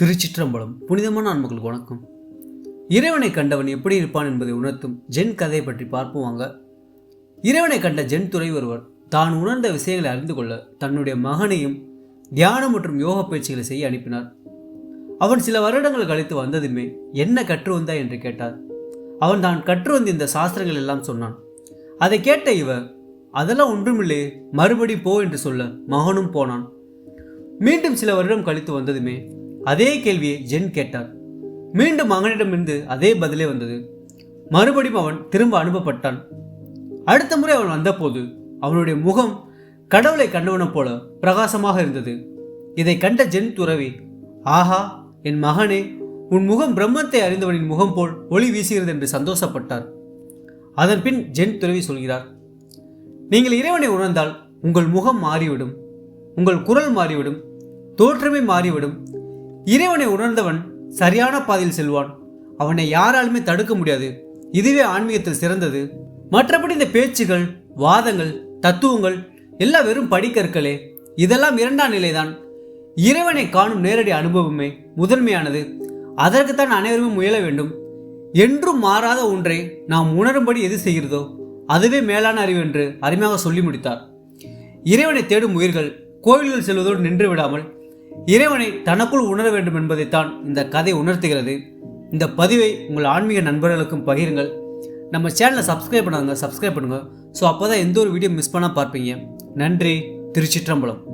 திருச்சிற்றம்பலம் புனிதமான ஆன்மக்களுக்கு வணக்கம். இறைவனை கண்டவன் எப்படி இருப்பான் என்பதை உணர்த்தும் ஜென் கதையை பற்றி பார்ப்போம் வாங்க. இறைவனை கண்ட ஜென் துறை ஒருவர் தான் உணர்ந்த விஷயங்களை அறிந்து கொள்ள தன்னுடைய மகனையும் தியானம் மற்றும் யோக பயிற்சிகளை செய்ய அனுப்பினார். அவன் சில வருடங்கள் கழித்து வந்ததுமே என்ன கற்று வந்தாய் என்று கேட்டார். அவன் தான் கற்று வந்த இந்த சாஸ்திரங்கள் எல்லாம் சொன்னான். அதை கேட்ட இவர் அதெல்லாம் ஒன்றுமில்லையே மறுபடி போ என்று சொல்ல மகனும் போனான். மீண்டும் சில வருடம் கழித்து வந்ததுமே அதே கேள்வியை ஜென் கேட்டார். மீண்டும் மகனிடமிருந்து அதே பதிலே வந்தது. மறுபடியும் அவன் திரும்ப அனுப்பப்பட்டான். அடுத்த முறை அவன் வந்தபோது அவனுடைய முகம் கடவுளை கண்டவனைப் போல பிரகாசமாக இருந்தது. இதை கண்ட ஜென் துறவி ஆஹா என் மகனே உன் முகம் பிரம்மத்தை அறிந்தவனின் முகம் போல் ஒளி வீசுகிறது என்று சந்தோஷப்பட்டார். அதன் பின் ஜென் துறவி சொல்கிறார் நீங்கள் இறைவனை உணர்ந்தால் உங்கள் முகம் மாறிவிடும் உங்கள் குரல் மாறிவிடும் தோற்றமே மாறிவிடும் இறைவனை உணர்ந்தவன் சரியான பாதையில் செல்வான். அவனை யாராலுமே தடுக்க முடியாது. இதுவே ஆன்மீகத்தில் சிறந்தது. மற்றபடி இந்த பேச்சுகள் வாதங்கள் தத்துவங்கள் எல்லாம் வெறும் படிக்கற்களே. இதெல்லாம் இரண்டாம் நிலைதான். இறைவனை காணும் நேரடி அனுபவமே முதன்மையானது. அதற்குத்தான் அனைவருமே முயல வேண்டும். என்றும் மாறாத ஒன்றை நாம் உணரும்படி எது செய்கிறதோ அதுவே மேலான அறிவு என்று அருமையாக சொல்லி முடித்தார். இறைவனை தேடும் உயிர்கள் கோவில்கள் செல்வதோடு நின்று விடாமல் இறைவனை தனக்குள் உணர வேண்டும் என்பதைத்தான் இந்த கதை உணர்த்துகிறது. இந்த பதிவை உங்கள் ஆன்மீக நண்பர்களுக்கும் பகிருங்கள். நம்ம சேனலை சப்ஸ்கிரைப் பண்ணாங்க சப்ஸ்கிரைப் பண்ணுங்கள் ஸோ அப்போ தான் எந்த ஒரு வீடியோ மிஸ் பண்ணால் பார்ப்பீங்க. நன்றி. திருச்சிற்றம்பலம்.